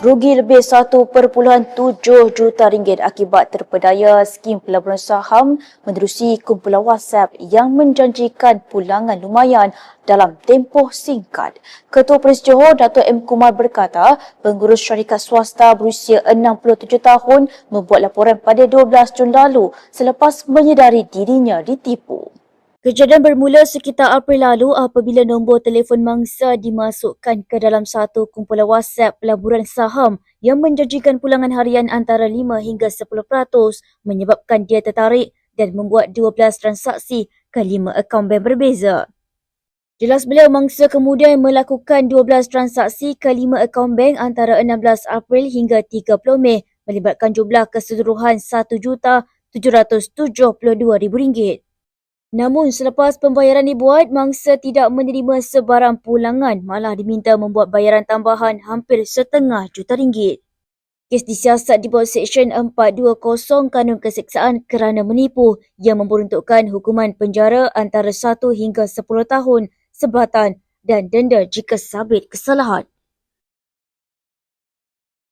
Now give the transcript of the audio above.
rugi lebih 1.7 juta ringgit akibat terpedaya skim pelaburan saham menerusi kumpulan WhatsApp yang menjanjikan pulangan lumayan dalam tempoh singkat. Ketua Polis Johor Dato' M. Kumar berkata, pengurus syarikat swasta berusia 67 tahun membuat laporan pada 12 Jun lalu selepas menyedari dirinya ditipu. Kejadian bermula sekitar April lalu apabila nombor telefon mangsa dimasukkan ke dalam satu kumpulan WhatsApp pelaburan saham yang menjanjikan pulangan harian antara 5 hingga 10% menyebabkan dia tertarik dan membuat 12 transaksi ke 5 akaun bank berbeza. Jelas beliau mangsa kemudian melakukan 12 transaksi ke 5 akaun bank antara 16 April hingga 30 Mei melibatkan jumlah keseluruhan RM1,772,000. Namun selepas pembayaran dibuat, mangsa tidak menerima sebarang pulangan malah diminta membuat bayaran tambahan hampir setengah juta ringgit. Kes disiasat di bawah Seksyen 420 Kanun Keseksaan kerana menipu yang memperuntukkan hukuman penjara antara 1 hingga 10 tahun sebatan dan denda jika sabit kesalahan.